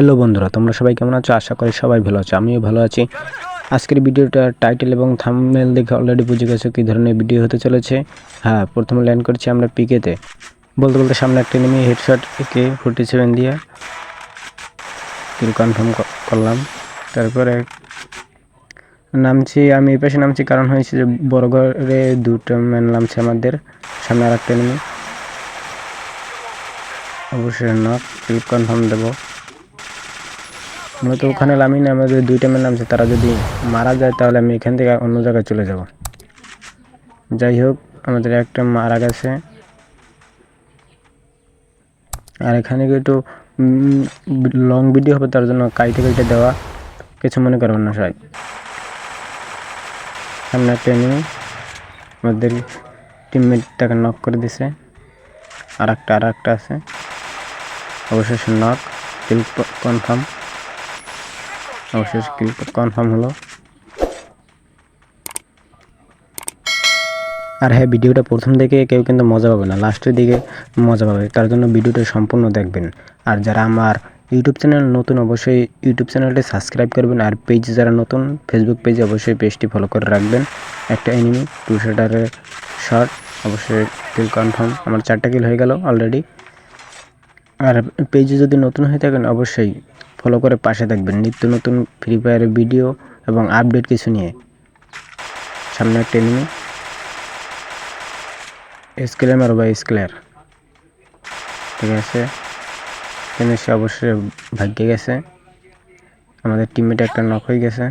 Hello বন্ধুরা, তোমরা সবাই কেমন আছো? আশা করি সবাই ভালো আছো, আমিও ভালো আছি। আজকের ভিডিওটা টাইটেল এবং থাম্বনেল দেখে অলরেডি বুঝে গেছো কী ধরনের ভিডিও হতে চলেছে। হ্যাঁ প্রথমে ল্যান্ড করছি আমরা পিকেতে বলতে বলতে সামনে একটা নেমে হেডশট একে ফোর্টি সেভেন দিয়ে কিল কনফার্ম করলাম। তারপরে নামছি, আমি এই পাশে নামছি, কারণ হয়েছে যে বড় ঘরে দুটো ম্যান নামছে আমাদের। সামনে আর একটা নেমে অবশ্যই কিল কনফার্ম দেবো। মূলত ওখানে নামি না আমাদের দুইটা ম্যান নামছে তারা যদি মারা যায়, তাহলে আমি এখান থেকে অন্য জায়গায় চলে যাব। যাই হোক, আমাদের একটা মারা গেছে। আর এখানে একটু লং ভিডিও হবে, তার জন্য কাইটে কাইটে দেওয়া, কিছু মনে করবেন না সবাই। সামনে একটা এনিমি আমাদের টিমমেটটাকে নক করে দিছে। আর একটা আর একটা আছে। অবশেষে নক কনফার্ম অবশেষ কিল কনফার্ম হলো? আর হ্যাঁ ভিডিওটা প্রথম থেকে কেউ কিন্তু মজা পাবে না, লাস্টের দিকে মজা পাবে, তার জন্য ভিডিওটা সম্পূর্ণ দেখবেন। আর যারা আমার ইউটিউব চ্যানেল নতুন, অবশ্যই ইউটিউব চ্যানেলটি সাবস্ক্রাইব করবেন, আর পেজ যারা নতুন ফেসবুক পেজে অবশ্যই পেজটি ফলো করে রাখবেন। একটা এনিমি টু শাটারের শর্ট অবশ্যই কিল কনফার্ম আমার চারটা কিল হয়ে গেল অলরেডি আর পেজে যদি নতুন হয়ে থাকেন, অবশ্যই ফলো করে পাশে থাকবেন। নিত্য নতুন ফ্রি ফায়ারের ভিডিও এবং আপডেট কিছু নিয়ে। সামনে একটা এনিমি স্কেলার মারো বা স্কেলার ঠিক আছে? কিন্তু সে অবশ্যই ভাগ্যে গেছে। আমাদের টিমমেট একটা নক হয়ে গেছে।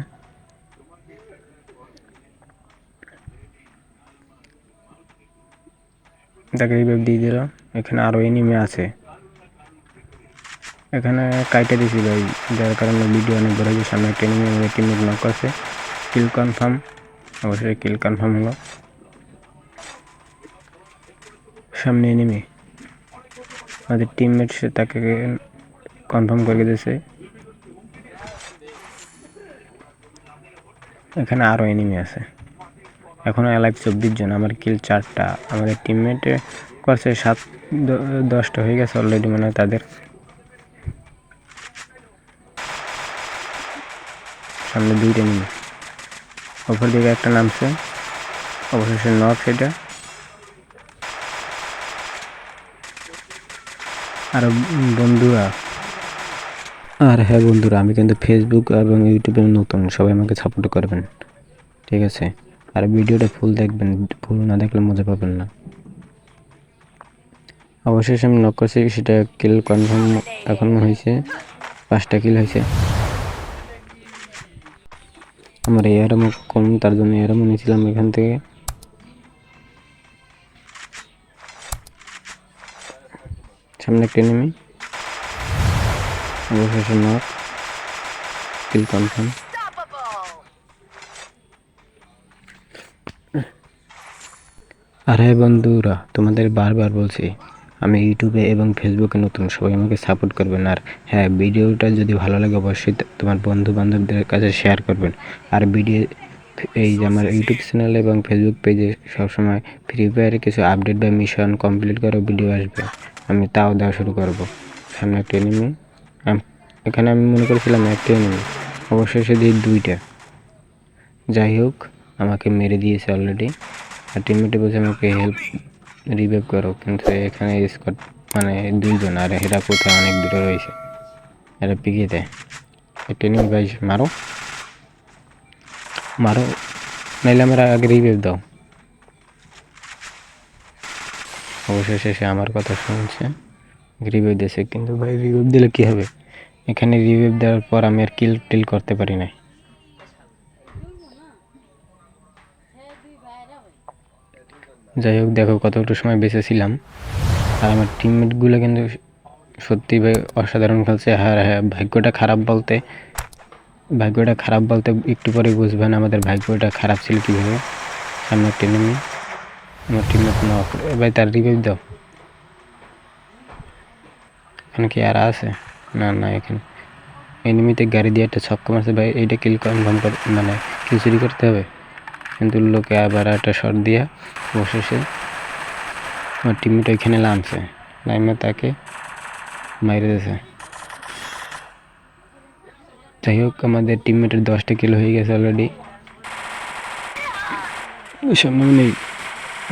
তাকে দিয়ে দিল। এখানে আরও এনিমে আছে। এখানে কাইটে দিছি ভাই, যার কারণে ভিডিও অনেক বড় হয়েছে, সামনে এনিমি আমাদের টিমমেট নক আছে। কিল কনফার্ম অবশ্যই কিল কনফার্ম হলো। সামনে এনিমি আমাদের টিমমেট সে তাকে কনফার্ম করে দিয়েছে। এখানে আরও এনিমি আছে। এখনও অ্যালাইভ চব্বিশ জন, আমার কিল চারটা। আমাদের টিমমেটে করছে সাত দশটা হয়ে গেছে অলরেডি মনে তাদের। সামনে দুইটা এনিমি ওপর দিকে একটা নামছে। অবশেষে নক সেটা। আর বন্ধুরা। আর হ্যাঁ বন্ধুরা, আমি কিন্তু ফেসবুক এবং ইউটিউবে নতুন, সবাই আমাকে সাপোর্ট করবেন। ঠিক আছে? আর ভিডিওটা ফুল দেখবেন ফুল না দেখলে মজা পাবেন না। অবশেষে আমি নক করছি, সেটা কিল কনফার্ম এখন হয়েছে। পাঁচটা কিল হয়েছে। আমার এয়ারম কম তার জন্য এয়ারম নিয়েছিলাম এখান থেকে। সামনে একটা নেমে। আর বন্ধুরা, তোমাদের বারবার বলছি আমি ইউটিউবে এবং ফেসবুকে নতুন, সবাই আমাকে সাপোর্ট করবেন। আর হ্যাঁ ভিডিওটা যদি ভালো লাগে অবশ্যই তোমার বন্ধু বান্ধবদের কাছে শেয়ার করবেন। আর ভিডিও এই যে আমার ইউটিউব চ্যানেল এবং ফেসবুক পেজে সবসময় ফ্রি ফায়ারে কিছু আপডেট বা মিশন কমপ্লিট করা ভিডিও আসবে। আমি তাও দেওয়া শুরু করব। সামনে একটা এনিমি এখানে আমি মনে করেছিলাম একটা এনিমি অবশেষে দিয়ে দুইটা। যাই হোক, আমাকে মেরে দিয়েছে অলরেডি আর টিমমেটে বলছে আমাকে হেল্প রিভাইভ করো, কিন্তু এখানে স্কট মানে দুইজন আর এরা কোথায়? অনেক দূরে রয়েছে। এরা একটা এনিমি ভাই মারো। মারো। নাইলে আমার আগে রিভাইভ দাও। অবশেষে সে আমার কথা শুনছে। রিভিউ দিয়েছে, কিন্তু ভাই রিভিউ দিলে কী হবে? এখানে রিভিউ দেওয়ার পর আমি আর কিল টিল করতে পারি নাই। যাই হোক, দেখো কতটা সময় বেঁচে ছিলাম আর আমার টিমমেটগুলো কিন্তু সত্যি ভাই অসাধারণ খেলছে। হ্যাঁ হ্যাঁ ভাগ্যটা খারাপ বলতে, ভাগ্যটা খারাপ বলতে একটু পরে বুঝবেন আমাদের ভাগ্যটা খারাপ ছিল কীভাবে। সামনে একটা নেমে আমার টিমমেট নক এবার তার রিভিউ দাও। এখানে কি আর আছে? না না, এখানে। এনিমিতে গাড়ি দিয়ে একটা ছক্কা মারছে। ভাই, এইটা কিল কনফার্ম মানে কিল চুরি করতে হবে? কিন্তু লোকে আবার একটা শট দিয়া অবশেষে আমার টিমটা ওইখানে নামছে। নামে তাকে মাইরে দিয়েছে যাই হোক, আমাদের টিমমেটের দশটা কিলো হয়ে গেছে অলরেডি সময় নেই।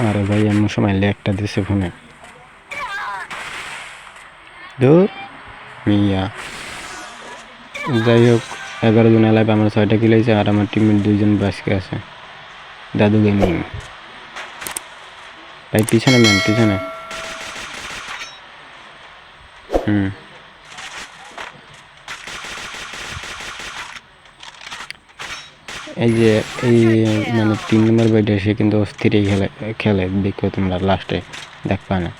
আরে ভাই, এমন সময় একটা দিছে ফোনে। দূর মিয়া। যাই হোক, এগারো জন এলাকায় আমার ছয়টা কিলো হয়েছে, আর আমার টিমের দুইজন বাসকে আছে। দাদু গেমিং। ভাই, পিছনে ম্যাম পিছনে। হুম। এই যে, এই মানে তিন নম্বর বেডে সে কিন্তু অস্থিরই খেলে খেলে, দেখো তোমরা লাস্টে দেখবা না।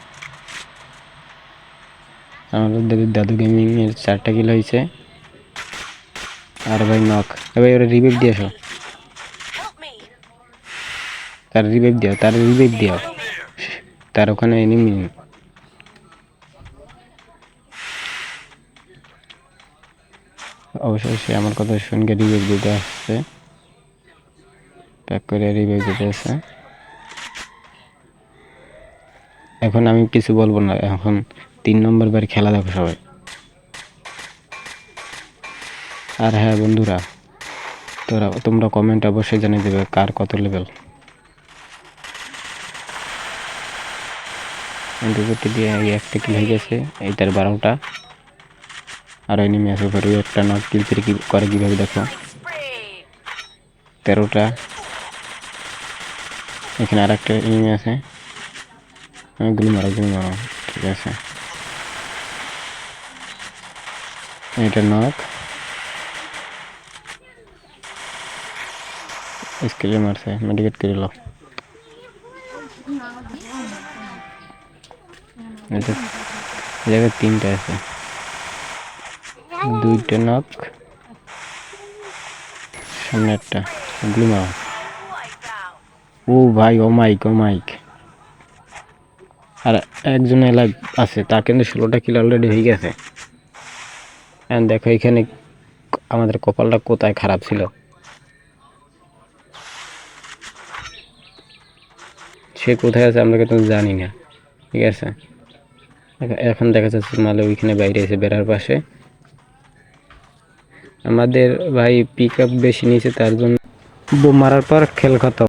আমাদের দাদু দাদু গেমিং এর চারটা কিলো হয়েছে। আর ভাই নক এবার ওরা রিভাইভ দিয়ে আসো। Help me! তার রিভাইভ দিও, তার রিভাইভ দিও। তার ওখানে এনিমি অবশ্যই সে আমার কথা শুনকে রিভাইভ দিতে আসছে। প্যাক করে রিভাইভ দিতে আসছে। এখন আমি কিছু বলব না, এখন তিন নম্বর বার খেলা দেখো সবাই। আর হ্যাঁ বন্ধুরা, তোরা তোমরা কমেন্ট অবশ্যই জানিয়ে দেবে কার কত লেভেল দুপুরটি দিয়ে একটা কিল হয়ে গেছে, এইটার বারোটা। আর এনিমি আছে ওই একটা নক কিল কি করে কীভাবে দেখো? তেরোটা। এখানে আর একটা এনিমি আছে গুলি মারো গুলি মারো। ঠিক আছে। এটা নক স্কেলে মারছে মেডিকেট করে লো জায়গায় তিনটা আছে। দুইটা নক সামনে একটা ও ভাই, ও মাইক ও মাইক আর একজন এলাক আছে, তার কিন্তু ষোলোটা কিলো অলরেডি হয়ে গেছে। দেখো এখানে আমাদের কপালটা কোথায় খারাপ ছিল। সে কোথায় আছে আমরা কিন্তু জানি না। ঠিক আছে? এখন দেখা যাচ্ছে মালে ওইখানে বাইরে এসে বেড়ার পাশে। আমাদের ভাই পিক আপ বেশি নিয়েছে, তার জন্য মারার পর খেল খতম।